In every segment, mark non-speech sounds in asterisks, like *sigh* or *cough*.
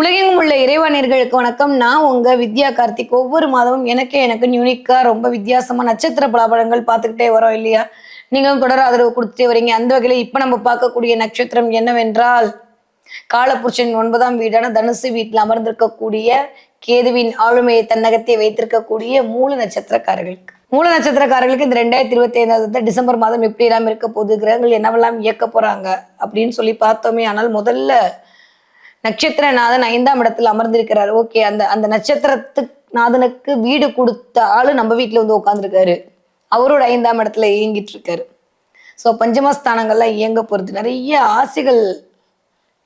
உலகெங்கும் உள்ள இறைவாணியர்களுக்கு வணக்கம். நான் உங்க வித்யா கார்த்திக். ஒவ்வொரு மாதமும் எனக்கே எனக்கு யூனிக்கா ரொம்ப வித்தியாசமா நட்சத்திர பலாபலங்கள் பார்த்துக்கிட்டே வரோம் இல்லையா? நீங்களும் தொடர் ஆதரவு கொடுத்துட்டே வரீங்க. அந்த வகையில இப்ப நம்ம பார்க்கக்கூடிய நட்சத்திரம் என்னவென்றால் காலபுருஷன் ஒன்பதாம் வீடான தனுசு வீட்டில் அமர்ந்திருக்கக்கூடிய கேதுவின் ஆளுமையை தன்னகத்தை வைத்திருக்கக்கூடிய மூல நட்சத்திரக்காரர்களுக்கு. மூல நட்சத்திரக்காரர்களுக்கு இந்த ரெண்டாயிரத்தி இருபத்தி ஐந்தாவது டிசம்பர் மாதம் எப்படி எல்லாம் இருக்க போகுது கிரகங்கள் என்னவெல்லாம் இயக்க போறாங்க அப்படின்னு சொல்லி பார்த்தோமே. ஆனால் முதல்ல நட்சத்திரநாதன் ஐந்தாம் இடத்துல அமர்ந்திருக்கிறார். ஓகே அந்த அந்த நட்சத்திரத்து நாதனுக்கு வீடு கொடுத்த ஆளு நம்ம வீட்டுல வந்து உட்காந்துருக்காரு அவரோட ஐந்தாம் இடத்துல இயங்கிட்டு இருக்காரு ஸோ பஞ்சமஸ்தானங்கள்லாம் இயங்க போறது நிறைய ஆசைகள்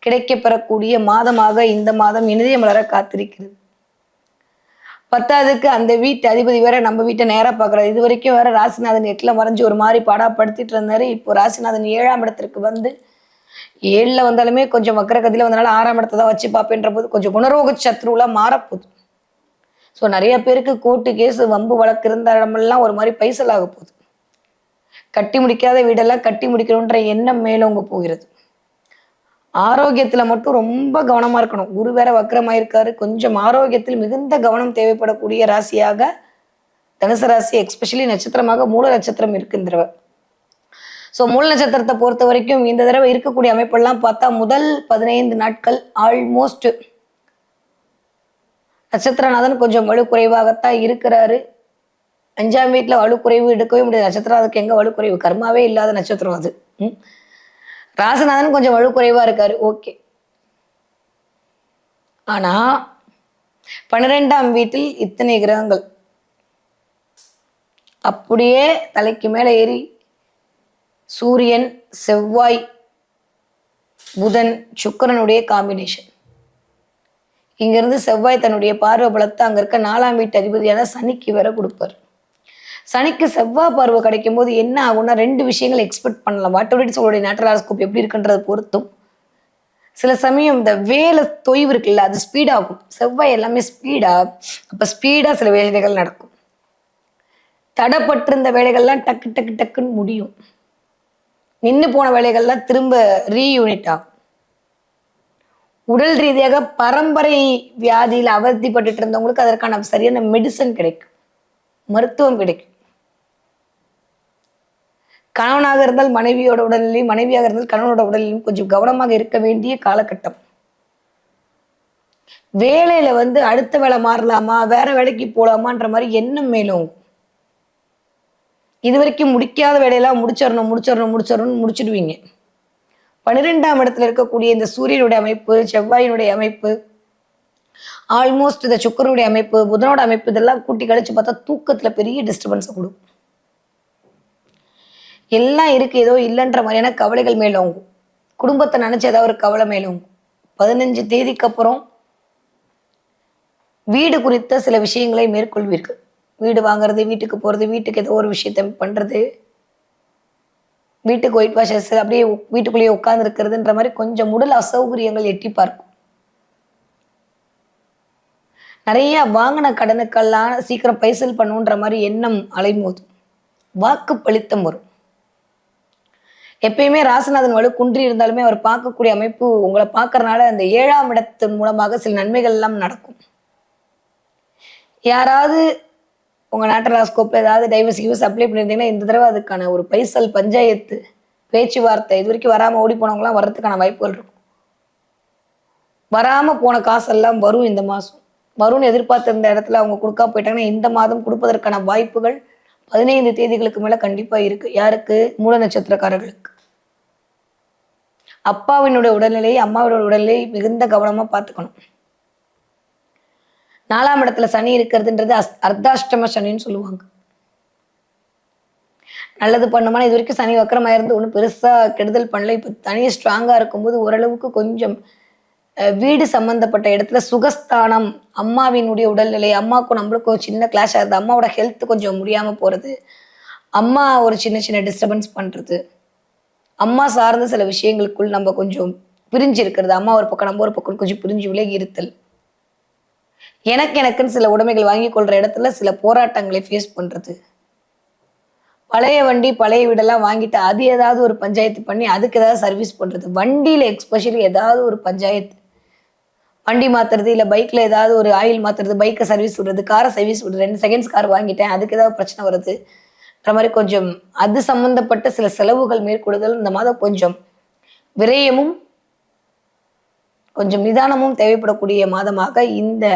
கிடைக்க பெறக்கூடிய மாதமாக இந்த மாதம் இனிதய மலர காத்திருக்கிறது. பத்தாவதுக்கு அந்த வீட்டு அதிபதி வேற நம்ம வீட்டை நேராக பார்க்கறாரு இது வரைக்கும் வேற ராசிநாதன் எட்டுல மறைஞ்சு ஒரு மாதிரி பாடாப்படுத்திட்டு இருந்தாரு. இப்போ ராசிநாதன் ஏழாம் இடத்திற்கு வந்து ஏழில் வந்தாலுமே கொஞ்சம் வக்கரகதியில வந்தனால ஆறாம் இடத்தை தான் வச்சு பார்ப்பேன்ற போது கொஞ்சம் குணரோக சத்ருவெல்லாம் மாறப்போகுது. ஸோ நிறைய பேருக்கு கோர்ட்டு கேஸ் வம்பு வழக்கு இருந்த இடமெல்லாம் ஒரு மாதிரி பைசல் ஆக போகுது. கட்டி முடிக்காத வீடெல்லாம் கட்டி முடிக்கணுன்ற எண்ணம் மேலோங்க போகிறது. ஆரோக்கியத்தில் மட்டும் ரொம்ப கவனமாக இருக்கணும். குரு வேற வக்கரமாயிருக்காரு. கொஞ்சம் ஆரோக்கியத்தில் மிகுந்த கவனம் தேவைப்படக்கூடிய ராசியாக தனுசு ராசி எக்ஸ்பெஷலி நட்சத்திரமாக மூல நட்சத்திரம் இருக்குன்றவர். ஸோ மூல நட்சத்திரத்தை பொறுத்த வரைக்கும் இந்த தடவை இருக்கக்கூடிய அமைப்பெல்லாம் பார்த்தா முதல் பதினைந்து நாட்கள் ஆல்மோஸ்ட் நட்சத்திரநாதன் கொஞ்சம் வலு குறைவாகத்தான் இருக்கிறாரு. அஞ்சாம் வீட்டில் வலு குறைவு எடுக்கவே முடியாது. நட்சத்திரம் அதுக்கு எங்கே வலு குறைவு? கர்மாவே இல்லாத நட்சத்திரம் அது. ம். ராசநாதன் கொஞ்சம் வலு குறைவா இருக்காரு. ஓகே. ஆனா பன்னிரெண்டாம் வீட்டில் இத்தனை கிரகங்கள். அப்படியே தலைக்கு மேலே ஏறி சூரியன் செவ்வாய் புதன் சுக்கிரனுடைய காம்பினேஷன் இங்கிருந்து செவ்வாய் தன்னுடைய பார்வை பலத்தை அங்க இருக்க நாலாம் வீட்டு அதிபதியான சனிக்கு வேற கொடுப்பார். சனிக்கு செவ்வாய் பார்வை கிடைக்கும் போது என்ன ஆகும்னா ரெண்டு விஷயங்கள் எக்ஸ்பெக்ட் பண்ணலாம். வாட்டோரிட்ஸ் உங்களுடைய நேட்டராஸ்கோப் எப்படி இருக்குன்றது பொறுத்தும். சில சமயம் இந்த வேலை தொய்வு இருக்குல்ல அது ஸ்பீடாகும் செவ்வாய் எல்லாமே ஸ்பீடா அப்ப ஸ்பீடா சில வேலைகள் நடக்கும். தடைப்பட்டிருந்த வேலைகள்லாம் டக்கு டக்கு டக்குன்னு முடியும். நின்று போன வேலைகள்லாம் திரும்ப ரீயூனிட் ஆகும் உடல் ரீதியாக பரம்பரை வியாதியில் அவதிப்பட்டு இருந்தவங்களுக்கு அதற்கான சரியான மெடிசன் கிடைக்கும். மருத்துவம் கிடைக்கும். கணவனாக இருந்தால் மனைவியோட உடல்நிலையும் மனைவியாக இருந்தால் கணவனோட உடல்நிலையும் கொஞ்சம் கவனமாக இருக்க வேண்டிய காலகட்டம். வேலையில வந்து அடுத்த வேலை மாறலாமா வேற வேலைக்கு போலாமான்ற மாதிரி எண்ணம் மேலும் இது வரைக்கும் முடிக்காத வேலையெல்லாம் முடிச்சிடணும் முடிச்சிடணும் முடிச்சிடணும்னு முடிச்சிடுவீங்க. பன்னிரெண்டாம் இடத்துல இருக்கக்கூடிய இந்த சூரியனுடைய அமைப்பு செவ்வாயினுடைய அமைப்பு ஆல்மோஸ்ட் இந்த சுக்கரனுடைய அமைப்பு புதனோட அமைப்பு இதெல்லாம் கூட்டி கழிச்சு பார்த்தா தூக்கத்துல பெரிய டிஸ்டர்பன்ஸை கொடுக்கும். எல்லாம் இருக்கு ஏதோ இல்லைன்ற மாதிரியான கவலைகள் மேலோங்கும் குடும்பத்தை நினச்சி ஏதாவது ஒரு கவலை மேலோங்கும் பதினஞ்சு தேதிக்கு அப்புறம் வீடு குறித்த சில விஷயங்களை மேற்கொள்வீர்கள். வீடு வாங்குறது வீட்டுக்கு போறது வீட்டுக்கு ஏதோ ஒரு விஷயத்த பண்றது. வீட்டுக்கு ஒயிட் வாஷஸ் அப்படியே வீட்டுக்குள்ளேயே உட்காந்துருக்கிறதுன்ற மாதிரி கொஞ்சம் உடல் அசௌகரியங்கள் எட்டி பார்க்கும். நிறைய வாங்கின கடனுக்கெல்லாம் சீக்கிரம் பைசல் பண்ணுன்ற மாதிரி எண்ணம் அலைமோதும். வாக்கு பழித்தம் வரும். எப்பயுமே ராசநாதன் வலு குன்றி இருந்தாலுமே அவர் பார்க்கக்கூடிய அமைப்பு உங்களை பார்க்கறனால அந்த ஏழாம் இடத்தின் மூலமாக சில நன்மைகள் எல்லாம் நடக்கும். யாராவது உங்க நாட்டராஸ்கோப்ல ஏதாவது டைவர்ஸ் யூஸ் அப்ளை பண்ணியிருந்தீங்கன்னா இந்த தடவை அதுக்கான ஒரு பைசல் பஞ்சாயத்து பேச்சுவார்த்தை இது வரைக்கும் வராமல் ஓடி போனவங்களாம் வர்றதுக்கான வாய்ப்புகள் இருக்கும். வராம போன காசெல்லாம் வரும் இந்த மாதம் வரும்னு எதிர்பார்த்திருந்த இடத்துல அவங்க கொடுக்காம போயிட்டாங்கன்னா இந்த மாதம் கொடுப்பதற்கான வாய்ப்புகள் பதினைந்து தேதிகளுக்கு மேலே கண்டிப்பாக இருக்கு. யாருக்கு? மூல நட்சத்திரக்காரர்களுக்கு. அப்பாவினுடைய உடல்நிலை அம்மாவினுடைய உடல்நிலை மிகுந்த கவனமா பார்த்துக்கணும். நாலாம் இடத்துல சனி இருக்கிறதுன்றது அஸ்- அர்த்தாஷ்டம சனின்னு சொல்லுவாங்க. நல்லது பண்ணுமானா இது வரைக்கும் சனி வக்கரமாக இருந்து ஒன்றும் பெருசாக கெடுதல் பண்ணல. இப்போ தனியாக ஸ்ட்ராங்காக இருக்கும்போது ஓரளவுக்கு கொஞ்சம் வீடு சம்மந்தப்பட்ட இடத்துல சுகஸ்தானம் அம்மாவினுடைய உடல்நிலை அம்மாவுக்கும் நம்மளுக்கும் ஒரு சின்ன கிளாஷ் ஆகுது அம்மாவோட ஹெல்த் கொஞ்சம் முடியாமல் போகிறது அம்மா ஒரு சின்ன சின்ன டிஸ்டர்பன்ஸ் பண்ணுறது அம்மா சார்ந்த சில விஷயங்களுக்குள் நம்ம கொஞ்சம் பிரிஞ்சு இருக்கிறது அம்மா ஒரு பக்கம் நம்ம ஒரு பக்கம் கொஞ்சம் பிரிஞ்சு விலகி இருத்தல். எனக்கு எனக்குன்னு சில உடைமைகள் வாங்கி கொள்ற இடத்துல சில போராட்டங்களை ஃபேஸ் பண்றது. பழைய வண்டி பழைய வீடெல்லாம் வாங்கிட்டு அது ஏதாவது ஒரு பஞ்சாயத்து பண்ணி அதுக்கு ஏதாவது சர்வீஸ் பண்றது. வண்டியில எக்ஸ்பெஷலி ஏதாவது ஒரு பஞ்சாயத்து. வண்டி மாத்துறது இல்லை பைக்கில் ஏதாவது ஒரு ஆயில் மாத்துறது பைக்கை சர்வீஸ் விடுறது காரை சர்வீஸ் விடுறது ரெண்டு செகண்ட்ஸ் கார் வாங்கிட்டேன் அதுக்கு ஏதாவது பிரச்சனை வருதுன்ற மாதிரி கொஞ்சம் அது சம்மந்தப்பட்ட சில செலவுகள் மேற்கொள்ளுதல் இந்த மாதம் கொஞ்சம் விரயமும் கொஞ்சம் நிதானமும் தேவைப்படக்கூடிய மாதமாக இந்த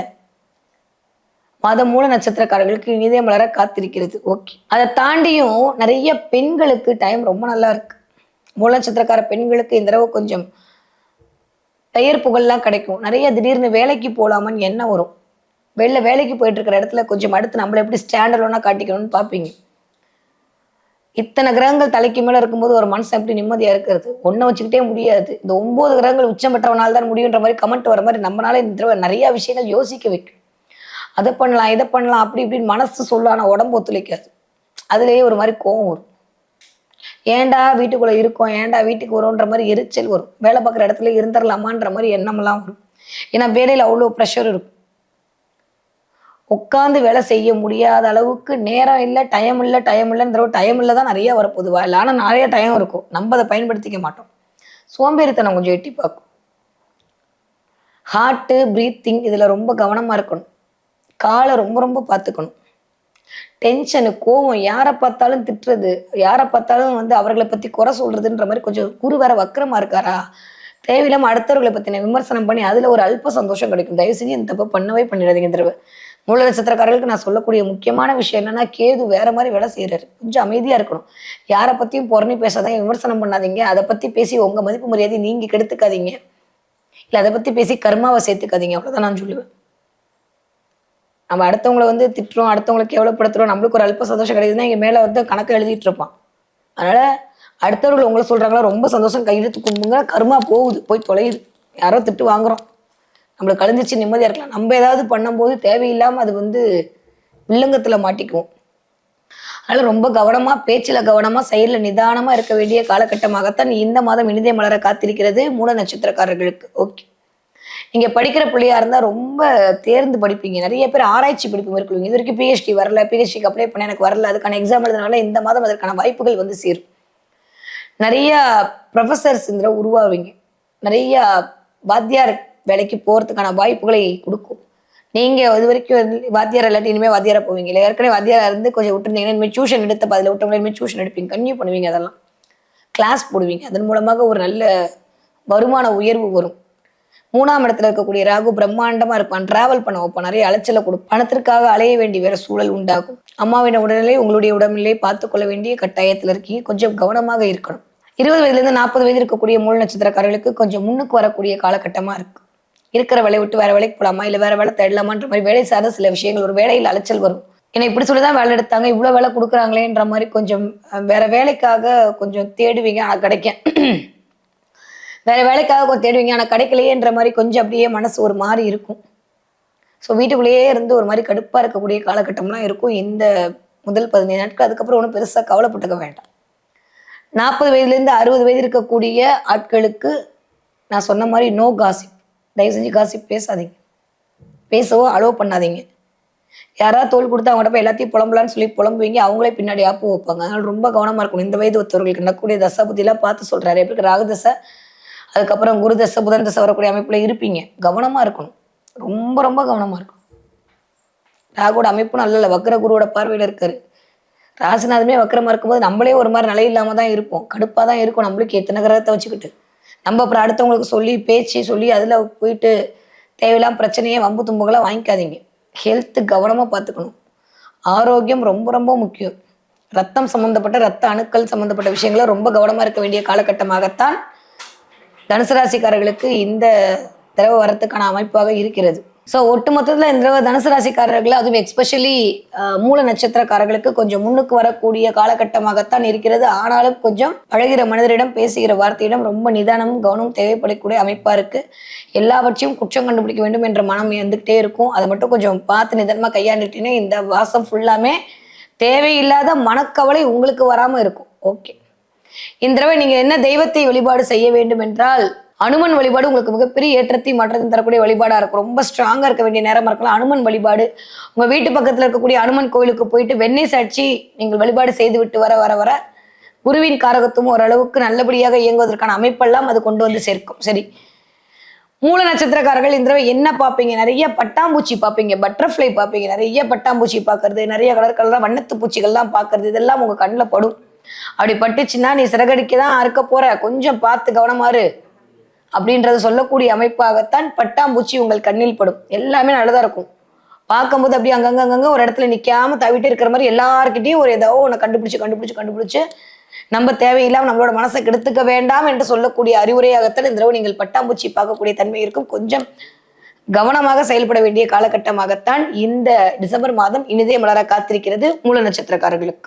மாதம் மூல நட்சத்திரக்காரர்களுக்கு இதயம் வளர காத்திருக்கிறது. ஓகே. அதை தாண்டியும் நிறைய பெண்களுக்கு டைம் ரொம்ப நல்லா இருக்கு. மூல நட்சத்திரக்கார பெண்களுக்கு இந்த தடவை கொஞ்சம் பெயர் புகழ்லாம் கிடைக்கும். நிறைய திடீர்னு வேலைக்கு போகலாமான்னு எண்ணம் வரும். வெளில வேலைக்கு போயிட்டு இருக்கிற இடத்துல கொஞ்சம் அடுத்து நம்மளை எப்படி ஸ்டாண்டர்டோனா காட்டிக்கணும்னு பார்ப்பீங்க. இத்தனை கிரகங்கள் தலைக்கு மேலே இருக்கும்போது ஒரு மனசு எப்படி நிம்மதியாக இருக்கிறது? ஒன்றை வச்சுக்கிட்டே முடியாது. இந்த ஒம்பது கிரகங்கள் உச்சம் பெற்றவனால் தான் முடியுன்ற மாதிரி கமெண்ட் வர மாதிரி நம்மளால இந்த தடவை நிறைய விஷயங்கள் யோசிக்க வைக்கும். அதை பண்ணலாம் இதை பண்ணலாம் அப்படி இப்படின்னு மனசு சொல்ல ஆனால் உடம்பு ஒத்துழைக்காது. அதுலேயே ஒரு மாதிரி கோவம் வரும். ஏன்டா வீட்டுக்குள்ளே இருக்கோம் ஏன்டா வீட்டுக்கு வரோன்ற மாதிரி எரிச்சல் வரும். வேலை பார்க்குற இடத்துல இருந்துடலாமான்ற மாதிரி எண்ணம்லாம் வரும். ஏன்னா வேலையில் அவ்வளோ ப்ரெஷர் இருக்கும். உட்காந்து வேலை செய்ய முடியாத அளவுக்கு நேரம் இல்லை டைம் இல்லை டைம் இல்லைன்ற டைம் இல்லை தான் நிறைய வரப்போகுது இல்லை ஆனால் நிறைய டைம் இருக்கும். நம்ம அதை பயன்படுத்திக்க மாட்டோம். சோம்பேறித்தனம் கொஞ்சம் எட்டி பார்க்கும். ஹார்ட்டு ப்ரீத்திங் இதில் ரொம்ப கவனமாக இருக்கணும். காலை ரொம்ப ரொம்ப பார்த்துக்கணும். டென்ஷனு கோவம் யாரை பார்த்தாலும் திட்டுறது யாரை பார்த்தாலும் வந்து அவர்களை பற்றி குறை சொல்றதுன்ற மாதிரி கொஞ்சம் குரு வேற வக்கரமாக இருக்காரா? தேவையில்லாம அடுத்தவர்களை பற்றின விமர்சனம் பண்ணி அதில் ஒரு அல்ப சந்தோஷம் கிடைக்கும். தயவு செஞ்சு இந்த தப்பை பண்ணவே பண்ணிடாதீங்க இந்த தடவை. மூல நட்சத்திரக்காரர்களுக்கு நான் சொல்லக்கூடிய முக்கியமான விஷயம் என்னன்னா கேது வேற மாதிரி வேலை செய்யறாரு கொஞ்சம் அமைதியா இருக்கணும். யாரை பத்தியும் புறணி பேசாதீங்க விமர்சனம் பண்ணாதீங்க. அதை பத்தி பேசி உங்க மதிப்பு மரியாதை நீங்க கெடுத்துக்காதீங்க. இல்ல அதை பத்தி பேசி கர்மாவை சேர்த்துக்காதீங்க. அவ்வளவுதான் நான் சொல்லுவேன். நம்ம அடுத்தவங்களை வந்து திட்டுறோம் அடுத்தவங்களை கேவலப்படுத்துறோம் நம்மளுக்கு ஒரு அல்ப சந்தோஷம் கிடைக்குதுன்னா இங்கே மேல வந்து கணக்கு எழுதிட்டு இருப்பான். அதனால அடுத்தவர்கள் உங்களை சொல்றாங்களா ரொம்ப சந்தோஷம் கையெழுத்து கும்புங்க கர்மா போகுது போய் தொலையுது. யாரோ திட்டு வாங்குறோம். நம்மளுக்கு கழிஞ்சிச்சு நிம்மதியாக இருக்கலாம். நம்ம ஏதாவது பண்ணும்போது தேவையில்லாமல் அது வந்து வில்லங்கத்தில் மாட்டிக்குவோம். அதனால் ரொம்ப கவனமாக பேச்சில் கவனமாக செயலில் நிதானமாக இருக்க வேண்டிய காலகட்டமாகத்தான் இந்த மாதம் இனிதே மலர காத்திருக்கிறது மூல நட்சத்திரக்காரர்களுக்கு. ஓகே. நீங்கள் படிக்கிற பிள்ளையாக இருந்தால் ரொம்ப தேர்ந்து படிப்பீங்க. நிறைய பேர் ஆராய்ச்சி படிப்பு மேற்கொள்வீங்க. இது வரைக்கும் பிஹெச்டி வரல பிஹெச்டிக்கு அப்ளை பண்ண எனக்கு வரல. அதுக்கான எக்ஸாம் எழுதுனால இந்த மாதம் அதற்கான வாய்ப்புகள் வந்து சேரும். நிறைய ப்ரொஃபசர்ஸ் இந்த உருவாவீங்க. நிறைய வாத்தியார் வேலைக்கு போகிறதுக்கான வாய்ப்புகளை கொடுக்கும். நீங்கள் இது வரைக்கும் வந்து வாத்தியார் இல்லாட்டி இனிமேல் வாத்தியாராக போவீங்க. இல்லை ஏற்கனவே வாத்தியாராக இருந்து கொஞ்சம் விட்டுருந்தீங்கன்னா இனிமேல் டியூஷன் எடுத்த பதில் விட்டவங்களே இனிமேல் டியூஷன் எடுப்பீங்க. கன்யூ பண்ணுவீங்க அதெல்லாம். கிளாஸ் போடுவீங்க. அதன் மூலமாக ஒரு நல்ல வருமான உயர்வு வரும். மூணாம் இடத்துல இருக்கக்கூடிய ராகு பிரம்மாண்டமாக இருப்பான். டிராவல் பண்ண வைப்பான். நிறைய அலைச்சலை கொடுக்கும் பணத்திற்காக அலைய வேண்டிய வேற சூழல் உண்டாகும். அம்மாவின் உடல்நிலை உங்களுடைய உடல்நிலை பார்த்து கொள்ள வேண்டிய கட்டாயத்தில் இருக்கீங்க. கொஞ்சம் கவனமாக இருக்கணும். இருபது வயதுலேருந்து நாற்பது வயது இருக்கக்கூடிய மூல நட்சத்திரக்காரர்களுக்கு கொஞ்சம் முன்னுக்கு வரக்கூடிய காலகட்டமாக இருக்குது இருக்கிற வேலையை விட்டு வேற வேலைக்கு போலாமா? இல்ல வேற வேலை தேடலாமான்ற மாதிரி வேலை சார்ந்த சில விஷயங்கள் ஒரு வேலையில் அலைச்சல் வரும். என்னை இப்படி சொல்லிதான் வேலை எடுத்தாங்க. இவ்வளவு வேலை கொடுக்குறாங்களேன்ற மாதிரி கொஞ்சம் *clears throat* வேற வேலைக்காக கொஞ்சம் தேடுவீங்க. ஆனா கிடைக்கும். வேற வேலைக்காக கொஞ்சம் தேடுவீங்க. ஆனா கிடைக்கலையேன்ற மாதிரி கொஞ்சம் அப்படியே மனசு ஒரு மாதிரி இருக்கும். ஸோ வீட்டுக்குள்ளேயே இருந்து ஒரு மாதிரி கடுப்பா இருக்கக்கூடிய காலகட்டம்லாம் இருக்கும். இந்த முதல் பதினைந்து நாட்கள். அதுக்கப்புறம் ஒன்றும் பெருசாக கவலைப்பட்டுக்க வேண்டாம். நாற்பது வயதுலேருந்து அறுபது வயது இருக்கக்கூடிய ஆட்களுக்கு நான் சொன்ன மாதிரி நோ காசிப் தயவு செஞ்சு காசிப் பேசாதீங்க. பேசவோ அலோவ் பண்ணாதீங்க. யாராவது தோல் கொடுத்து அவங்கள்ட்ட போய் எல்லாத்தையும் புலம்பலான்னு சொல்லி புலம்புவீங்க அவங்களே பின்னாடி ஆப்பு வைப்பாங்க. அதனால் ரொம்ப கவனமாக இருக்கணும். இந்த வயது ஒருத்தவர்களுக்கு நடக்கூடிய தசை புத்தியெல்லாம் பார்த்து சொல்கிறாரு எப்படி ராகு தசை அதுக்கப்புறம் குரு தசை புதன் தசை வரக்கூடிய அமைப்புல இருப்பீங்க. கவனமாக இருக்கணும். ரொம்ப ரொம்ப கவனமாக இருக்கணும். ராகுவோட அமைப்பும் நல்ல இல்லை. வக்ர குருவோட பார்வையில் இருக்காரு. ராசிநாதமே வக்கரமாக இருக்கும்போது நம்மளே ஒரு மாதிரி நிலை தான் இருப்போம். கடுப்பாக தான் இருக்கும். நம்மளுக்கு எத்தனை கிரகத்தை வச்சுக்கிட்டு. நம்ம அப்புறம் அடுத்தவங்களுக்கு சொல்லி பேச்சு சொல்லி அதில் போயிட்டு தேவையில்லாம பிரச்சனையே வம்பு தும்புகளை வாங்கிக்காதீங்க. ஹெல்த்து கவனமாக பார்த்துக்கணும். ஆரோக்கியம் ரொம்ப ரொம்ப முக்கியம். ரத்தம் சம்மந்தப்பட்ட ரத்த அணுக்கள் சம்மந்தப்பட்ட விஷயங்கள ரொம்ப கவனமாக இருக்க வேண்டிய காலகட்டமாகத்தான் தனுசு ராசிக்காரர்களுக்கு இந்த திரவ வரத்துக்கான அமைப்பாக இருக்கிறது. ஸோ ஒட்டுமொத்தத்தில் இந்த தனுசு ராசிக்காரர்கள் அதுவும் எக்ஸ்பெஷலி மூல நட்சத்திரக்காரர்களுக்கு கொஞ்சம் முன்னுக்கு வரக்கூடிய காலகட்டமாகத்தான் இருக்கிறது. ஆனாலும் கொஞ்சம் பழகிற மனிதரிடம் பேசுகிற வார்த்தையிடம் ரொம்ப நிதானமும் கவனமும் தேவைப்படக்கூடிய அமைப்பாக இருக்குது எல்லாவற்றையும் குற்றம் கண்டுபிடிக்க வேண்டும் என்ற மனம் இருந்துகிட்டே இருக்கும். அதை மட்டும் கொஞ்சம் பார்த்து நிதானமாக கையாண்டுட்டீங்கன்னா இந்த வாசம் ஃபுல்லாமே தேவையில்லாத மனக்கவலை உங்களுக்கு வராமல் இருக்கும். ஓகே இந்த தடவை நீங்கள் என்ன தெய்வத்தை வழிபாடு செய்ய வேண்டும் என்றால் அனுமன் வழிபாடு உங்களுக்கு மிகப்பெரிய ஏற்றத்தையும் மாற்றத்தையும் தரக்கூடிய வழிபாடாக இருக்கும். ரொம்ப ஸ்ட்ராங்காக இருக்க வேண்டிய நேரமாக இருக்கலாம். அனுமன் வழிபாடு. உங்கள் வீட்டு பக்கத்தில் இருக்கக்கூடிய அனுமன் கோயிலுக்கு போயிட்டு வெண்ணெய் சாட்சி நீங்கள் வழிபாடு செய்து விட்டு வர வர வர குருவின் காரகத்தும் ஓரளவுக்கு நல்லபடியாக இயங்குவதற்கான அமைப்பெல்லாம் அது கொண்டு வந்து சேர்க்கும். சரி. மூல நட்சத்திரக்காரர்கள் இந்த தடவை என்ன பார்ப்பீங்க? நிறைய பட்டாம்பூச்சி பார்ப்பீங்க. பட்டர்ஃப்ளை பார்ப்பீங்க. நிறைய பட்டாம்பூச்சி பார்க்கறது. நிறைய கலர் கலராக வண்ணத்து பூச்சிகள்லாம் பார்க்கறது. இதெல்லாம் உங்கள் கண்ணில் படும். அப்படி பட்டுச்சுன்னா நீ சிறகடிக்க தான் அறுக்க போற. கொஞ்சம் பார்த்து கவனமாரு அப்படின்றத சொல்லக்கூடிய அமைப்பாகத்தான் பட்டாம்பூச்சி உங்கள் கண்ணில் படும். எல்லாமே நல்லதா இருக்கும். பார்க்கும்போது அப்படியே அங்கங்க அங்கங்க ஒரு இடத்துல நிற்காம தவிட்டு இருக்கிற மாதிரி எல்லாருக்கிட்டையும் ஒரு ஏதோ ஒன்று கண்டுபிடிச்சு கண்டுபிடிச்சு கண்டுபிடிச்சு நம்ம தேவையில்லாமல் நம்மளோட மனசை கெடுத்துக்க வேண்டாம் என்று சொல்லக்கூடிய அறிவுரையாகத்தான் இந்த தடவை நீங்கள் பட்டாம்பூச்சி பார்க்கக்கூடிய தன்மை இருக்கும். கொஞ்சம் கவனமாக செயல்பட வேண்டிய காலகட்டமாகத்தான் இந்த டிசம்பர் மாதம் இனிதே மலர காத்திருக்கிறது மூல நட்சத்திரக்காரர்களுக்கு.